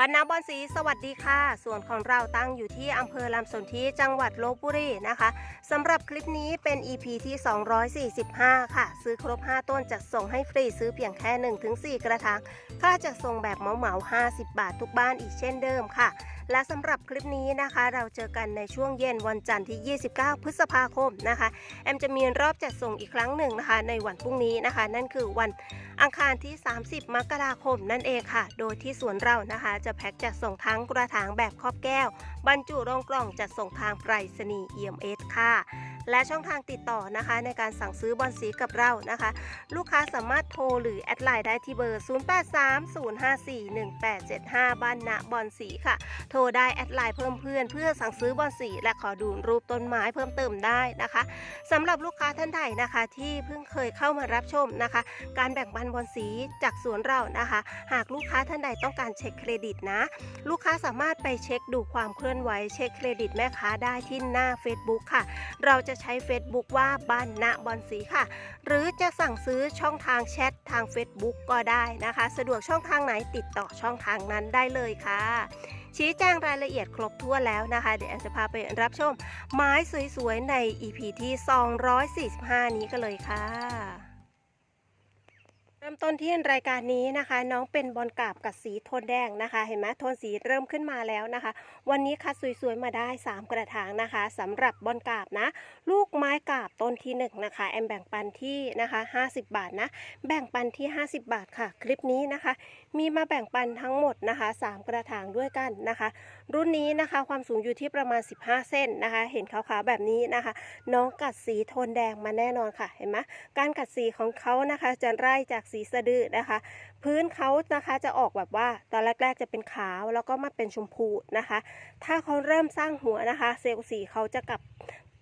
บรรณาบอนสีสวัสดีค่ะ ส่วนของเราตั้งอยู่ที่อำเภอลำสนธิจังหวัดลบบุรีนะคะสำหรับคลิปนี้เป็น EP ที่ 245 ค่ะ ซื้อครบ 5 ต้นจัดส่งให้ฟรีซื้อเพียงแค่ 1-4 กระถางค่าจัดส่งแบบเหมาเหมา50 บาททุกบ้านอีกเช่นเดิมค่ะ และสำหรับคลิปนี้นะคะ เราเจอกันในช่วงเย็นวันจันทร์ที่ 29 พฤษภาคมนะคะ แอมจะมีรอบจัดส่งอีกครั้งหนึ่งนะคะ ในวันพรุ่งนี้นะคะ นั่นคือวันอังคารที่ 30 มกราคมนั่นเองค่ะ โดยที่สวนเรานะคะ จะแพ็คจัดส่งทั้งกระถางแบบครอบแก้ว บรรจุลงกล่องจัดส่งทางไปรษณีย์ EMS ค่ะ และช่องทางติดต่อนะคะ ในการสั่งซื้อบอลสีกับเรานะคะ ลูกค้าสามารถโทรหรือแอดไลน์ได้ที่เบอร์ 0830541875 บ้านณบอลสีค่ะ โทรได้แอดไลน์เพิ่มเพื่อน เพื่อสั่งซื้อบอลสีและขอดูรูปต้นไม้เพิ่มเติมได้นะคะสำหรับลูกค้าท่านใดนะคะที่เพิ่งเคยเข้ามารับชมนะคะ การแบ่งปันบอลสีจากสวนเรานะคะ หากลูกค้าท่านใดต้องการเช็คเครดิตนะ ลูกค้าสามารถไปเช็คดูความเคลื่อนไหวเช็คเครดิตแม่ค้าได้ที่หน้า Facebook ค่ะ เราจะใช้ Facebook ว่าบ้านณบอลสีค่ะ หรือจะสั่งซื้อช่องทางแชททาง Facebook ก็ได้นะคะ สะดวกช่องทางไหนติดต่อช่องทางนั้นได้เลยค่ะชี้แจงรายละเอียดครบถ้วนแล้วนะคะ เดี๋ยวแอมจะพาไปรับชมไม้สวยๆ ใน EP ที่ 245 นี้กันเลยค่ะ ริ่มต้นที่รายการนี้นะคะ น้องเป็นบอลกราบกับสีโทนแดงนะคะ เห็นไหมโทนสีเริ่มขึ้นมาแล้วนะคะ วันนี้คัดสวยๆมาได้ 3 กระถางนะคะสำหรับบอลกราบนะ ลูกไม้กราบต้นที่ 1 นะคะ แอมแบ่งปันที่นะคะ 50 บาทนะ แบ่งปันที่ 50 บาทค่ะ คลิปนี้นะคะ มีมาแบ่งปันทั้งหมดนะคะ 3 กระถางด้วยกันนะคะ รุ่นนี้นะคะความสูงอยู่ที่ประมาณ 15 เส้นนะคะ เห็นขาวๆแบบนี้นะคะ น้องกัดสีโทนแดงมาแน่นอนค่ะเห็นไหมการกัดสีของเขานะคะจะไล่จากสีสะดือนะคะ พื้นเขานะคะจะออกแบบว่าตอนแรกๆจะเป็นขาวแล้วก็มาเป็นชมพูนะคะ ถ้าเขาเริ่มสร้างหัวนะคะ เซลล์สีเขาจะกลับ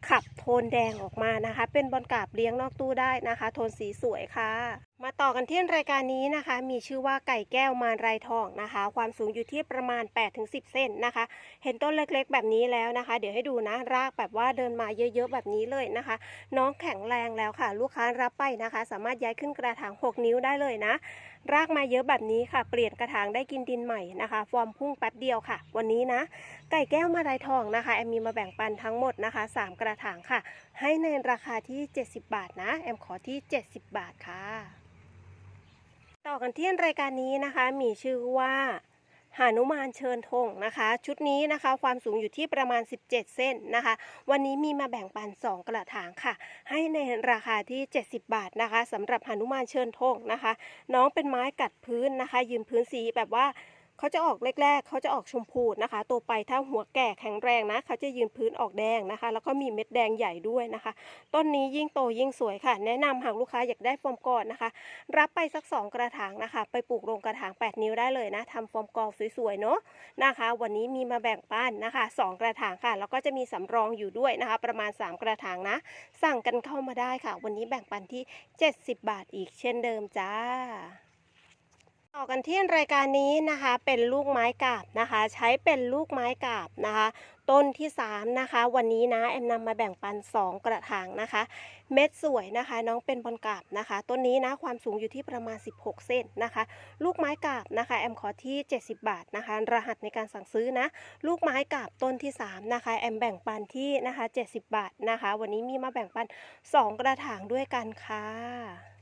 ขับโทนแดงออกมานะคะ เป็นบอลกาบเลี้ยงนอกตู้ได้นะคะ โทนสีสวยค่ะ มาต่อกันที่รายการนี้นะคะ มีชื่อว่าไก่แก้วมารไรทองนะคะ ความสูงอยู่ที่ประมาณ 8-10 เซนนะคะ เห็นต้นเล็กๆ แบบนี้แล้วนะคะ เดี๋ยวให้ดูนะรากแบบว่าเดินมาเยอะๆ แบบนี้เลยนะคะ น้องแข็งแรงแล้วค่ะ ลูกค้ารับไปนะคะ สามารถย้ายขึ้นกระถาง 6 นิ้วได้เลยนะ รากมาเยอะแบบนี้ค่ะ เปลี่ยนกระถางได้กินดินใหม่นะคะ ฟอร์มพุ่งแป๊บเดียวค่ะ วันนี้นะ ไก่แก้วมาลายทองนะคะแอมมีมาแบ่งปันทั้งหมดนะคะ 3 กระถางค่ะ ให้ในราคาที่ 70 บาทนะแอมขอที่ 70 บาทค่ะ ต่อกันที่รายการนี้นะคะ มีชื่อว่าหานุมานเชิญธงนะคะ ชุดนี้นะคะความสูงอยู่ที่ประมาณ 17 เส้นนะคะ วันนี้มีมาแบ่งปัน 2 กระถางค่ะ ให้ในราคาที่ 70 บาทนะคะสำหรับหานุมานเชิญธงนะคะ น้องเป็นไม้กัดพื้นนะคะ ยืนพื้นสีแบบว่า เขาจะออกแรกๆ เขาจะออกชมพูนะคะโตไปถ้าหัวแก่แข็งแรงนะ เขาจะยืนพื้นออกแดงนะคะ แล้วก็มีเม็ดแดงใหญ่ด้วยนะคะ ต้นนี้ยิ่งโตยิ่งสวยค่ะ แนะนำหากลูกค้าอยากได้ฟอร์มกอดนะคะ รับไปสัก 2 กระถางนะคะ ไปปลูกลงกระถาง 8 นิ้วได้เลยนะทำฟอร์มกอสวยๆเนาะนะคะ วันนี้มีมาแบ่งปันนะคะ 2 กระถางค่ะ แล้วก็จะมีสำรองอยู่ด้วยนะคะ ประมาณ 3 กระถางนะ สั่งกันเข้ามาได้ค่ะ วันนี้แบ่งปันที่ 70 บาทอีกเช่นเดิมจ้า ต่อกันที่รายการนี้นะคะเป็นลูกไม้กาบนะคะ ใช้เป็นลูกไม้กาบนะคะ ต้นที่ 3 นะคะ วันนี้นะแอมนำมาแบ่งปัน 2 กระถางนะคะ เม็ดสวยนะคะ น้องเป็นบอลกาบนะคะ ต้นนี้นะความสูงอยู่ที่ประมาณ 16 เซนนะคะ ลูกไม้กาบนะคะ แอมขอที่ 70 บาทนะคะ รหัสในการสั่งซื้อนะ ลูกไม้กาบต้นที่ 3 นะคะ แอมแบ่งปันที่นะคะ 70 บาทนะคะ วันนี้มีมาแบ่งปัน 2 กระถางด้วยกันค่ะ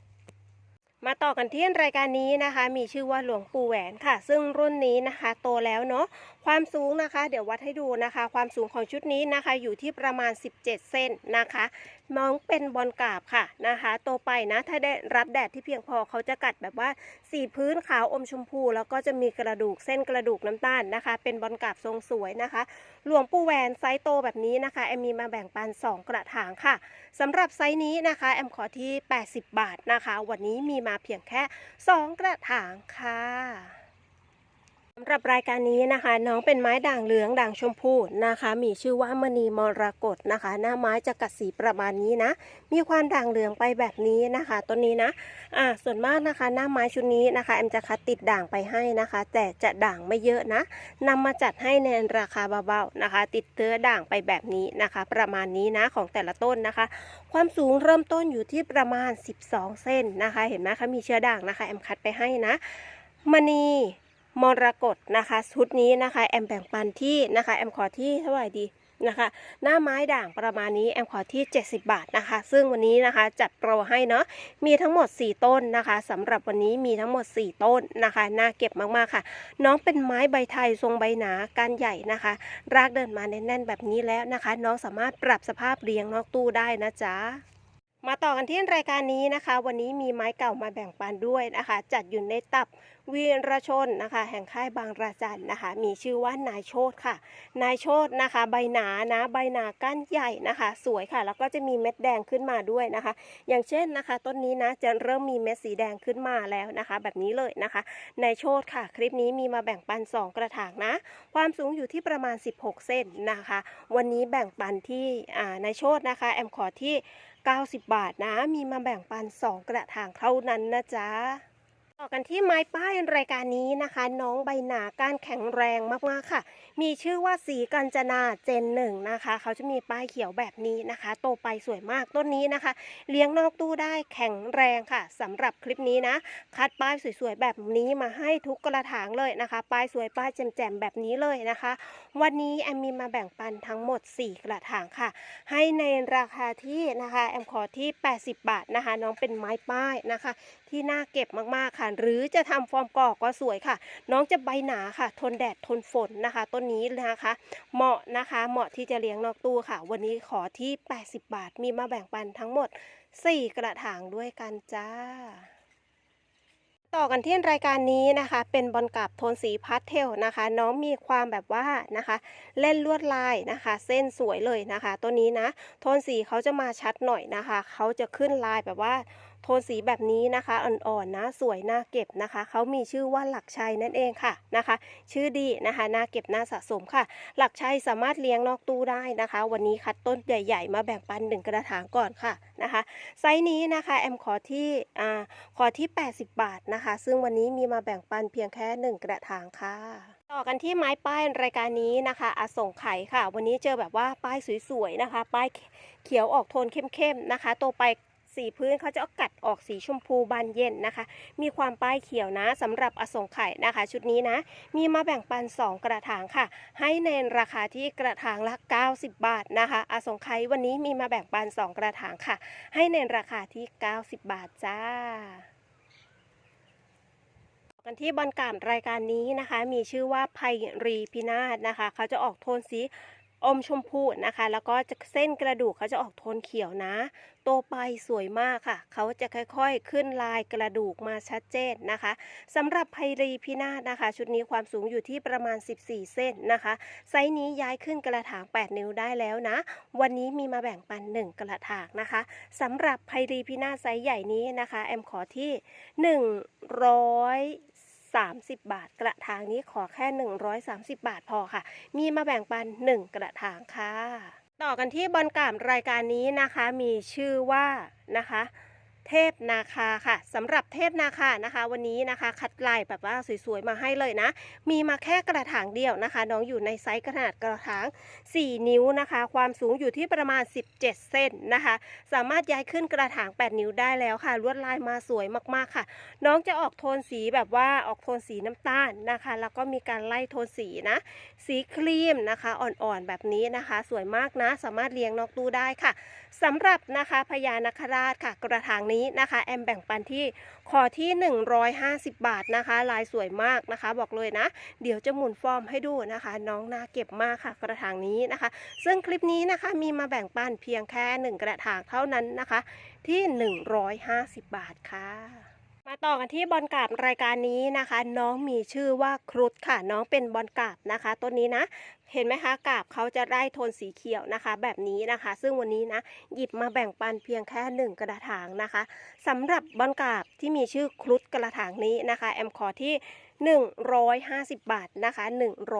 มาต่อกันที่รายการนี้นะคะ มีชื่อว่าหลวงปู่แหวนค่ะ ซึ่งรุ่นนี้นะคะ โตแล้วเนาะ ความสูงนะคะ เดี๋ยววัดให้ดูนะคะ ความสูงของชุดนี้นะคะ อยู่ที่ประมาณ 17 เซนนะคะน้องเป็นบอลกราบค่ะนะคะโตไปนะถ้าได้รับแดดที่เพียงพอเขาจะกัดแบบว่าสีพื้นขาวอมชมพู แล้วก็จะมีกระดูกเส้นกระดูกน้ำตาลนะคะ เป็นบอลกราบทรงสวยนะคะ หลวงปู่แหวนไซส์โตแบบนี้นะคะแอมมีมาแบ่งปัน 2 กระถางค่ะสำหรับไซส์นี้นะคะแอมขอที่ 80 บาทนะคะ วันนี้มีมาเพียงแค่ 2 กระถางค่ะ สำหรับรายการนี้นะคะ น้องเป็นไม้ด่างเหลืองด่างชมพูนะคะ มีชื่อว่ามณีมรกตนะคะ หน้าไม้จะกัดสีประมาณนี้นะ มีความด่างเหลืองไปแบบนี้นะคะต้นนี้นะอ่าส่วนมากนะคะ หน้าไม้ชุดนี้นะคะแอมจะคัดติดด่างไปให้นะคะ แต่จะด่างไม่เยอะนะนำมาจัดให้ในราคาเบาๆนะคะ ติดเตื้อด่างไปแบบนี้นะคะ ประมาณนี้นะของแต่ละต้นนะคะ ความสูงเริ่มต้นอยู่ที่ประมาณ 12 เส้นนะคะ เห็นไหมคะมีเชื้อด่างนะคะแอมคัดไปให้นะมณี มรกตนะคะชุดนี้นะคะ แอมแบ่งปันที่นะคะแอมขอที่เท่าไหร่ดีนะคะ หน้าไม้ด่างประมาณนี้แอมขอที่ 70 บาทนะคะ ซึ่งวันนี้นะคะจัดโปรให้เนาะมีทั้งหมด 4 ต้นนะคะสำหรับวันนี้มีทั้งหมด 4 ต้นนะคะน่าเก็บมากๆค่ะ น้องเป็นไม้ใบไทยทรงใบหนากานใหญ่นะคะ รากเดินมาแน่นๆแบบนี้แล้วนะคะ น้องสามารถปรับสภาพเรียงนอกตู้ได้นะจ๊ะ มาต่อกันที่รายการนี้นะคะ วันนี้มีไม้เก่ามาแบ่งปันด้วยนะคะ จัดอยู่ในตับวีรชนนะคะ แห่งค่ายบางราจันนะคะ มีชื่อว่านายโชตค่ะ นายโชตนะคะ ใบหนานะใบหนาก้านใหญ่นะคะ สวยค่ะ แล้วก็จะมีเม็ดแดงขึ้นมาด้วยนะคะ อย่างเช่นนะคะ ต้นนี้นะจะเริ่มมีเม็ดสีแดงขึ้นมาแล้วนะคะ แบบนี้เลยนะคะนายโชตค่ะ คลิปนี้มีมาแบ่งปัน 2 กระถางนะ ความสูงอยู่ที่ประมาณ 16 เซนนะคะ วันนี้แบ่งปันที่นายโชตนะคะแอมขอที่ 90 บาทนะ มีมาแบ่งปัน 2 กระถางเท่านั้นนะจ๊ะ ต่อกันที่ไม้ป้ายรายการนี้นะคะ น้องใบหนาก้านแข็งแรงมากๆค่ะ มีชื่อว่าสีกัญจนาเจนหนึ่งนะคะ เขาจะมีป้ายเขียวแบบนี้นะคะ โตไปสวยมากต้นนี้นะคะ เลี้ยงนอกตู้ได้แข็งแรงค่ะสำหรับคลิปนี้นะ คัดป้ายสวยๆแบบนี้มาให้ทุกกระถางเลยนะคะ ป้ายสวยป้ายแจ่มๆแบบนี้เลยนะคะ วันนี้แอมมีมาแบ่งปันทั้งหมด 4 กระถางค่ะ ให้ในราคาที่นะคะแอมขอที่ 80 บาทนะคะ น้องเป็นไม้ป้ายนะคะ ที่น่าเก็บมากๆค่ะหรือจะทำฟอร์มกอกก็สวยค่ะ น้องจะใบหนาค่ะ ทนแดดทนฝนนะคะ ต้นนี้นะคะ เหมาะนะคะ เหมาะที่จะเลี้ยงนอกตู้ค่ะ วันนี้ขอที่ 80 บาท มีมาแบ่งปันทั้งหมด 4 กระถางด้วยกันจ้าต่อกันที่รายการนี้นะคะ เป็นบอลกับโทนสีพาสเทลนะคะ น้องมีความแบบว่านะคะ เล่นลวดลายนะคะ เส้นสวยเลยนะคะ ตัวนี้นะ โทนสีเขาจะมาชัดหน่อยนะคะ เขาจะขึ้นลายแบบว่า โทนสีแบบนี้นะคะอ่อนๆนะสวยน่าเก็บนะคะเขามีชื่อว่าหลักชัยนั่นเองค่ะนะคะ ชื่อดีนะคะน่าเก็บน่าสะสมค่ะ หลักชัยสามารถเลี้ยงนอกตู้ได้นะคะ วันนี้คัดต้นใหญ่ ๆ มาแบ่งปันหนึ่งกระถางก่อนค่ะนะคะ ไซส์นี้นะคะแอมขอที่อ่าขอที่ 80 บาทนะคะ ซึ่งวันนี้มีมาแบ่งปันเพียงแค่ 1 กระถางค่ะต่อกันที่ไม้ป้ายรายการนี้นะคะอส่งไขยค่ะ วันนี้เจอแบบว่าป้ายสวยๆนะคะ ป้ายเขียวออกโทนเข้มๆนะคะ โตไป สีพื้นเขาจะเอากัดออกสีชมพูบานเย็นนะคะ มีความป้ายเขียวนะสำหรับอสงไข่นะคะ ชุดนี้นะ มีมาแบ่งปัน 2 กระถางค่ะ ให้ในราคาที่กระถางละ 90 บาทนะคะอสงไข่วันนี้มีมาแบ่งปัน 2 กระถางค่ะ ให้ในราคาที่ 90 บาทจ้ากันที่บอลกามรายการนี้นะคะ มีชื่อว่าไพรีพินาศนะคะ เขาจะออกโทนสี อมชมพูนะคะ แล้วก็จะเส้นกระดูกเขาจะออกโทนเขียวนะ โตไปสวยมากค่ะ เขาจะค่อยๆขึ้นลายกระดูกมาชัดเจนนะคะสำหรับไพรีพินาศนะคะ ชุดนี้ความสูงอยู่ที่ประมาณ 14 เส้นนะคะ ไซส์นี้ย้ายขึ้นกระถาง 8 นิ้วได้แล้วนะ วันนี้มีมาแบ่งปัน 1 กระถางนะคะสำหรับไพรีพินาศไซส์ใหญ่นี้นะคะ แอมขอที่ 100 30 บาท กระถางนี้ขอแค่ 130 บาทพอค่ะ มีมาแบ่งปัน 1 กระถางค่ะ ต่อกันที่บอลกามรายการนี้นะคะ มีชื่อว่านะคะ เทพนาคาค่ะสำหรับเทพนาคานะคะ วันนี้นะคะคัดลายแบบว่าสวยๆมาให้เลยนะ มีมาแค่กระถางเดียวนะคะ น้องอยู่ในไซส์ขนาดกระถาง 4 นิ้วนะคะ ความสูงอยู่ที่ประมาณ 17 เซนนะคะ สามารถย้ายขึ้นกระถาง 8 นิ้วได้แล้วค่ะ ลวดลายมาสวยมากๆค่ะ น้องจะออกโทนสีแบบว่าออกโทนสีน้ำตาลนะคะ แล้วก็มีการไล่โทนสีนะ สีครีมนะคะอ่อนๆแบบนี้นะคะ สวยมากนะ สามารถเลี้ยงนอกตู้ได้ค่ะสำหรับนะคะพญานาคราชค่ะ กระถางนี้นะคะแอมแบ่งปันที่ขอที่ 150 บาทนะคะ ลายสวยมากนะคะ บอกเลยนะ เดี๋ยวจะหมุนฟอร์มให้ดูนะคะ น้องน่าเก็บมากค่ะ กระถางนี้นะคะ ซึ่งคลิปนี้นะคะมีมาแบ่งปันเพียงแค่ 1 กระถางเท่านั้นนะคะ ที่ 150 บาทค่ะมาต่อกันที่บอลกาบรายการนี้นะคะ น้องมีชื่อว่าครุฑค่ะ น้องเป็นบอลกาบนะคะ ต้นนี้นะเห็นไหมคะกาบเขาจะได้โทนสีเขียวนะคะ แบบนี้นะคะ ซึ่งวันนี้นะหยิบมาแบ่งปันเพียงแค่หนึ่งกระถางนะคะสำหรับบอลกาบที่มีชื่อครุฑกระถางนี้นะคะแอมขอที่ 150 บาทนะคะ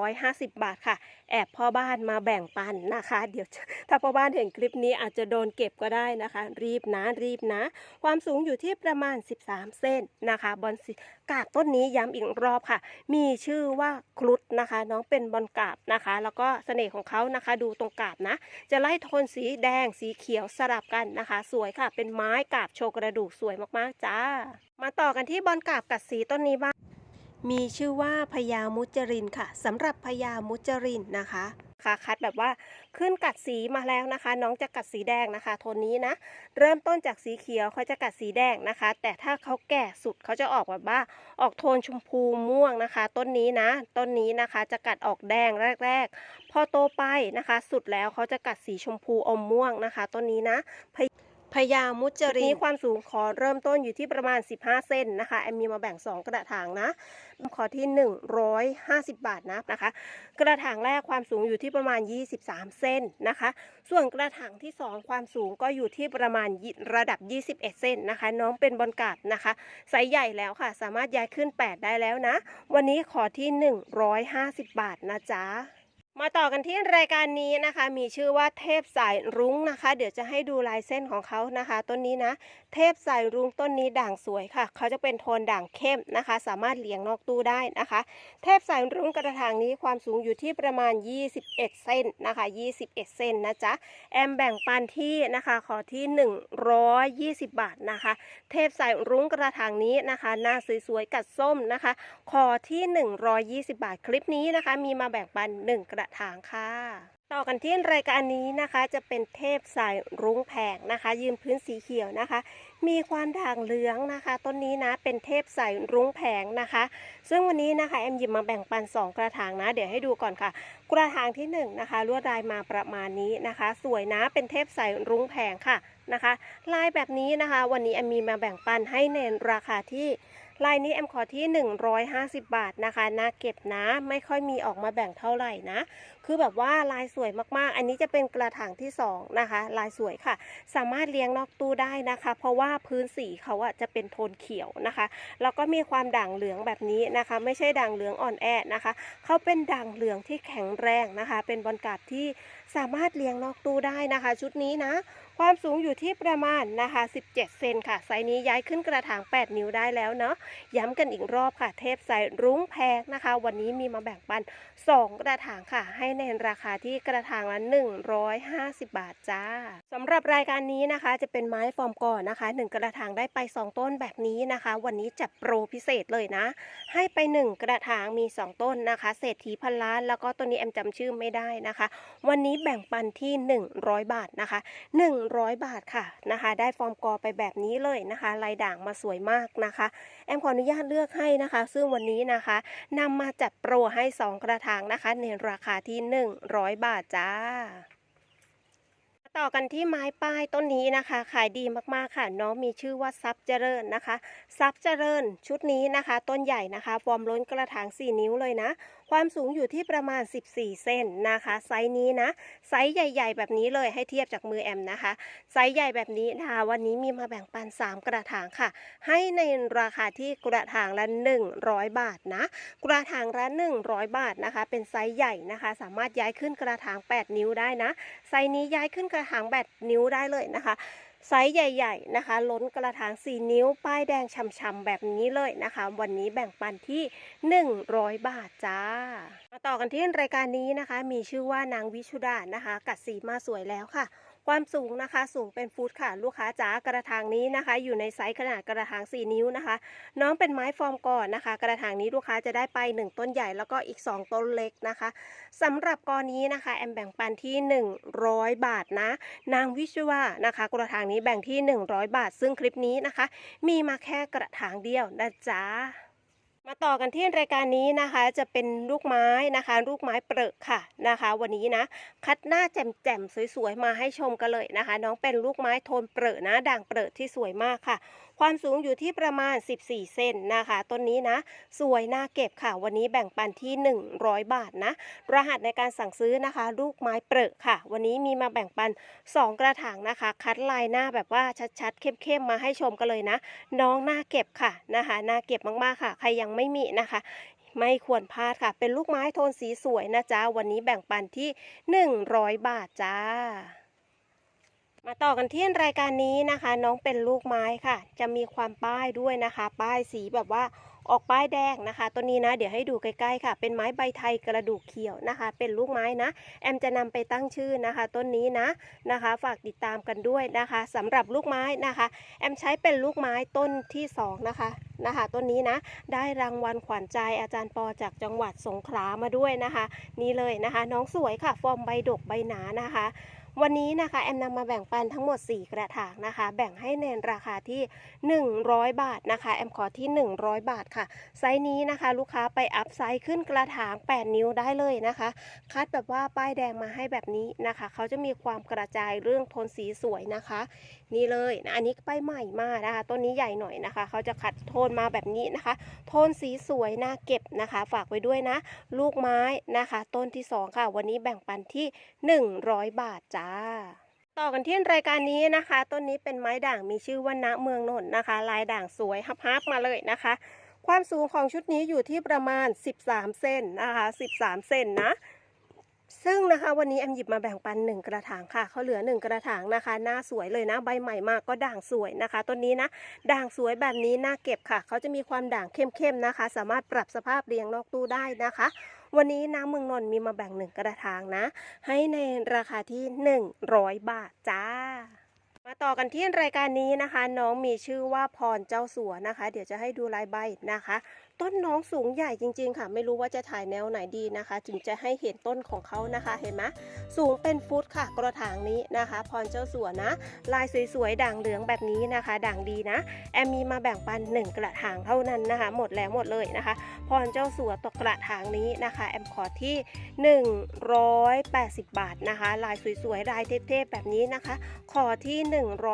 150 บาทค่ะ แอบพ่อบ้านมาแบ่งปันนะคะ เดี๋ยวถ้าพ่อบ้านเห็นคลิปนี้อาจจะโดนเก็บก็ได้นะคะ รีบนะรีบนะ ความสูงอยู่ที่ประมาณ 13เส้นนะคะบอลสีกาบต้นนี้ย้ำอีกรอบค่ะ มีชื่อว่าครุฑนะคะ น้องเป็นบอลกาบนะคะ แล้วก็เสน่ห์ของเขานะคะ ดูตรงกาบนะ จะไล่โทนสีแดงสีเขียวสลับกันนะคะ สวยค่ะ เป็นไม้กาบโชกระดูกสวยมากๆจ้า มาต่อกันที่บอลกาบกัดสีต้นนี้บ้างมีชื่อว่าพญามุจรินค่ะสำหรับพญามุจรินนะคะ คะ คัดแบบว่าขึ้นกัดสีมาแล้วนะคะ น้องจะกัดสีแดงนะคะ โทนนี้นะ เริ่มต้นจากสีเขียวเขาจะกัดสีแดงนะคะ แต่ถ้าเขาแก่สุดเขาจะออกแบบว่าออกโทนชมพูม่วงนะคะ ต้นนี้นะ ต้นนี้นะคะจะกัดออกแดงแรก ๆ พอโตไปนะคะ สุดแล้วเขาจะกัดสีชมพูอมม่วงนะคะ ต้นนี้นะ พญามุจรินนี้ความสูงขอเริ่มต้นอยู่ที่ประมาณ 15 เซนนะคะแอมมีมาแบ่ง 2 กระถางนะ ขอที่ 150 บาทนะนะคะ กระถางแรกความสูงอยู่ที่ประมาณ 23 เซนนะคะ ส่วนกระถางที่ 2 ความสูงก็อยู่ที่ประมาณระดับ 21 เซนนะคะ น้องเป็นบอลกาดนะคะไซส์ใหญ่แล้วค่ะ สามารถย้ายขึ้น 8 ได้แล้วนะ วันนี้ขอที่ 150 บาทนะจ๊ะ มาต่อกันที่รายการนี้นะคะ มีชื่อว่าเทพสายรุ้งนะคะ เดี๋ยวจะให้ดูลายเส้นของเขานะคะ ต้นนี้นะ เทพสายรุ้งต้นนี้ด่างสวยค่ะ เขาจะเป็นโทนด่างเข้มนะคะ สามารถเลี้ยงนอกตู้ได้นะคะ เทพสายรุ้งกระถางนี้ความสูงอยู่ที่ประมาณ 21 เซนนะคะ 21 เซนนะจ๊ะแอมแบ่งปันที่นะคะขอที่ 120 บาทนะคะ เทพสายรุ้งกระถางนี้นะคะ หน้าสวยๆกัดส้มนะคะ ขอที่ 120 บาทคลิปนี้นะคะ มีมาแบ่งปัน 1 กระถางค่ะ ต่อกันที่รายการนี้นะคะ จะเป็นเทพสายรุ้งแผงนะคะ ยืนพื้นสีเขียวนะคะ มีความด่างเหลืองนะคะ ต้นนี้นะเป็นเทพสายรุ้งแผงนะคะ ซึ่งวันนี้นะคะแอมหยิบมาแบ่งปัน 2 กระถางนะ เดี๋ยวให้ดูก่อนค่ะ กระถางที่1นะคะลวดลายมาประมาณนี้นะคะ สวยนะเป็นเทพสายรุ้งแผงค่ะนะคะ ลายแบบนี้นะคะ วันนี้แอมมีมาแบ่งปันให้ในราคาที่ ลายนี้แอมขอที่ 150 บาทนะคะน่าเก็บนะ ไม่ค่อยมีออกมาแบ่งเท่าไหร่นะ คือแบบว่าลายสวยมากๆ อันนี้จะเป็นกระถางที่2นะคะ ลายสวยค่ะ สามารถเลี้ยงนอกตู้ได้นะคะ เพราะว่าพื้นสีเขาอะจะเป็นโทนเขียวนะคะแล้วก็มีความด่างเหลืองแบบนี้นะคะ ไม่ใช่ด่างเหลืองอ่อนแอนะคะเขาเป็นด่างเหลืองที่แข็งแรงนะคะ เป็นบอลกราบที่สามารถเลี้ยงนอกตู้ได้นะคะ ชุดนี้นะ ความสูงอยู่ที่ประมาณนะคะ 17 เซนค่ะ ไซนี้ย้ายขึ้นกระถาง 8 นิ้วได้แล้วเนาะ ย้ำกันอีกรอบค่ะ เทพสายรุ้งแพงนะคะ วันนี้มีมาแบ่งปัน 2 กระถางค่ะ ให้ในราคาที่กระถางละ 150 บาทจ้าสำหรับรายการนี้นะคะ จะเป็นไม้ฟอร์มก่อนนะคะ 1 กระถางได้ไป 2 ต้นแบบนี้นะคะ วันนี้จัดโปรพิเศษเลยนะ ให้ไป 1 กระถางมี 2 ต้นนะคะ เศรษฐีพันล้าน แล้วก็ตัวนี้แอมจำชื่อไม่ได้นะคะ วันนี้แบ่งปันที่ 100 บาทนะคะ 1 100 บาทค่ะนะคะ ได้ฟอร์มกอไปแบบนี้เลยนะคะ ลายด่างมาสวยมากนะคะ แอมขออนุญาตเลือกให้นะคะ ซึ่งวันนี้นะคะนำมาจัดโปรให้ 2 กระถางนะคะ ในราคาที่ 100 บาทจ้าต่อกันที่ไม้ป้ายต้นนี้นะคะ ขายดีมากๆค่ะ น้องมีชื่อว่าซับเจริญนะคะซับเจริญชุดนี้นะคะ ต้นใหญ่นะคะฟอร์มล้นกระถาง 4 นิ้วเลยนะ ความสูงอยู่ที่ประมาณ 14 เซนนะคะ ไซส์นี้นะ ไซส์ใหญ่ ๆ แบบนี้เลยให้เทียบจากมือแอมนะคะ ไซส์ใหญ่แบบนี้นะคะ วันนี้มีมาแบ่งปัน 3 กระถางค่ะ ให้ในราคาที่กระถางละ 100 บาทนะ กระถางละ 100 บาทนะคะ เป็นไซส์ใหญ่นะคะ สามารถย้ายขึ้นกระถาง 8 นิ้วได้นะ ไซส์นี้ย้ายขึ้นกระถาง 8 นิ้วได้เลยนะคะ ไซส์ใหญ่ ๆ นะคะ ล้นกระถาง 4 นิ้ว ป้ายแดงช่ำๆแบบนี้เลยนะคะ วันนี้แบ่งปันที่ 100 บาทจ้า มาต่อกันที่รายการนี้นะคะ มีชื่อว่านางวิชุดานะคะ กัดสีมาสวยแล้วค่ะ ความสูงนะคะสูงเป็นฟุตค่ะ ลูกค้าจ๋ากระถางนี้นะคะ อยู่ในไซส์ขนาดกระถาง 4 นิ้วนะคะ น้องเป็นไม้ฟอร์มก่อนนะคะ กระถางนี้ลูกค้าจะได้ไป 1 ต้นใหญ่แล้วก็อีก 2 ต้นเล็กนะคะสำหรับกอนี้นะคะ แอมแบ่งปันที่ 100 บาทนะ นางวิชวานะคะ กระถางนี้แบ่งที่ 100 บาท ซึ่งคลิปนี้นะคะ มีมาแค่กระถางเดียวนะจ๊ะ มาต่อกันที่รายการนี้นะคะจะเป็นลูกไม้นะคะ ลูกไม้เปลือกค่ะนะคะ วันนี้นะ คัดหน้าแจ่มๆสวยๆมาให้ชมกันเลยนะคะ น้องเป็นลูกไม้โทนเปลือกนะด่างเปลือกที่สวยมากค่ะ ความสูงอยู่ที่ประมาณ 14 เซนนะคะ ต้นนี้นะ สวยน่าเก็บค่ะ วันนี้แบ่งปันที่ 100 บาทนะ รหัสในการสั่งซื้อนะคะ ลูกไม้เปลือกค่ะ วันนี้มีมาแบ่งปัน 2 กระถางนะคะ คัดลายหน้าแบบว่าชัดๆ เข้มๆ มาให้ชมกันเลยนะ น้องน่าเก็บค่ะนะคะน่าเก็บมากๆค่ะ ใครยังไม่มีนะคะไม่ควรพลาดค่ะ เป็นลูกไม้โทนสีสวยนะจ๊ะ วันนี้แบ่งปันที่ 100 บาทจ้า มาต่อกันที่รายการนี้นะคะ น้องเป็นลูกไม้ค่ะ จะมีความป้ายด้วยนะคะ ป้ายสีแบบว่าออกป้ายแดงนะคะตัวนี้นะ เดี๋ยวให้ดูใกล้ๆค่ะ เป็นไม้ใบไทยกระดูกเขียวนะคะ เป็นลูกไม้นะ แอมจะนำไปตั้งชื่อนะคะต้นนี้นะนะคะ ฝากติดตามกันด้วยนะคะสำหรับลูกไม้นะคะ แอมใช้เป็นลูกไม้ต้นที่สองนะคะนะคะต้นนี้นะได้รางวัลขวัญใจอาจารย์ปอจากจังหวัดสงขลามาด้วยนะคะ นี่เลยนะคะ น้องสวยค่ะ ฟอร์มใบดกใบหนานะคะ วันนี้นะคะแอมนำมาแบ่งปันทั้งหมด 4 กระถางนะคะ แบ่งให้ในราคาที่ 100 บาทนะคะ แอมขอที่ 100 บาทค่ะ ไซส์นี้นะคะลูกค้าไปอัพไซส์ขึ้นกระถาง 8 นิ้วได้เลยนะคะ คัดแบบว่าป้ายแดงมาให้แบบนี้นะคะ เขาจะมีความกระจายเรื่องโทนสีสวยนะคะ นี่เลยนะอันนี้ป้ายใหม่มากนะคะต้นนี้ใหญ่หน่อยนะคะ เขาจะคัดโทนมาแบบนี้นะคะ โทนสีสวยน่าเก็บนะคะ ฝากไว้ด้วยนะ ลูกไม้นะคะ ต้นที่ 2 ค่ะ วันนี้แบ่งปันที่ 100 บาทจ้ะา ต่อกันที่รายการนี้นะคะ ต้นนี้เป็นไม้ด่างมีชื่อว่าณเมืองนนท์นะคะ ลายด่างสวยฮับๆมาเลยนะคะ ความสูงของชุดนี้อยู่ที่ประมาณ 13 เซนนะคะ 13 เซนนะซึ่งนะคะวันนี้แอมหยิบมาแบ่งปัน 1 กระถางค่ะเขาเหลือ 1 กระถางนะคะหน้าสวยเลยนะใบใหม่มากก็ด่างสวยนะคะต้นนี้นะด่างสวยแบบนี้น่าเก็บค่ะเขาจะมีความด่างเข้มๆนะคะ สามารถปรับสภาพเรียงนอกตู้ได้นะคะ วันนี้น้ำเมืองนนท์มีมาแบ่งหนึ่งกระถางนะ ให้ในราคาที่ 100 บาทจ้า มาต่อกันที่รายการนี้นะคะ น้องมีชื่อว่าพรเจ้าสัวนะคะ เดี๋ยวจะให้ดูลายใบนะคะ ต้นน้องสูงใหญ่จริง ๆ ค่ะ ไม่รู้ว่าจะถ่ายแนวไหนดีนะคะจึงจะให้เห็นต้นของเขานะคะเห็นไหมสูงเป็นฟุตค่ะ กระถางนี้นะคะ พรเจ้าสัวนะ ลายสวยๆด่างเหลืองแบบนี้นะคะ ด่างดีนะแอมมีมาแบ่งปันหนึ่งกระถางเท่านั้นนะคะ หมดแล้วหมดเลยนะคะ พรเจ้าสัวตกกระถางนี้นะคะ แอมขอที่ 180 บาทนะคะ ลายสวยๆลายเท่ๆแบบนี้นะคะ ขอที่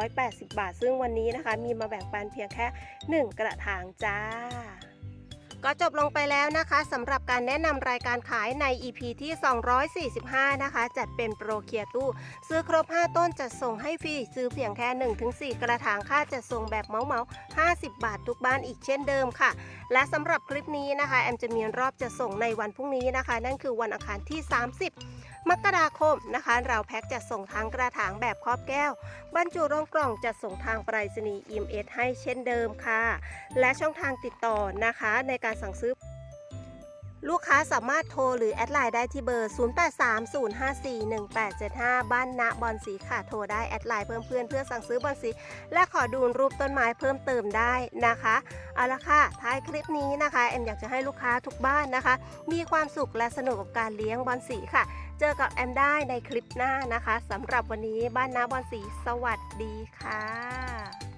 180 บาท ซึ่งวันนี้นะคะ มีมาแบ่งปันเพียงแค่ 1 กระถางจ้า ก็จบลงไปแล้วนะคะสำหรับการแนะนำรายการขายใน EP ที่ 245 นะคะ จัดเป็นโปรเคลียตู้ ซื้อครบ 5 ต้นจัดส่งให้ฟรี ซื้อเพียงแค่ 1-4 กระถางค่าจัดส่งแบบเมาเมา50 บาททุกบ้านอีกเช่นเดิมค่ะ และสำหรับคลิปนี้นะคะ แอมจะมีรอบจะส่งในวันพรุ่งนี้นะคะ นั่นคือวันอังคารที่ 30 มกราคมนะคะ เราแพ็คจะส่งทางกระถางแบบครอบแก้ว บรรจุรองกล่องจะส่งทางไปรษณีย์ EMS ให้เช่นเดิมค่ะ และช่องทางติดต่อนะคะในการสั่งซื้อลูกค้าสามารถโทรหรือแอดไลน์ได้ที่เบอร์ 0830541875 บ้านณบอนสีค่ะ โทรได้แอดไลน์เพิ่มเพื่อนเพื่อสั่งซื้อบอนสี และขอดูรูปต้นไม้เพิ่มเติมได้นะคะ เอาละค่ะ ท้ายคลิปนี้นะคะ แอมอยากจะให้ลูกค้าทุกบ้านนะคะ มีความสุขและสนุกกับการเลี้ยงบอนสีค่ะ เจอกับแอมได้ในคลิปหน้านะคะสำหรับวันนี้บ้านนาบอนสีสวัสดีค่ะ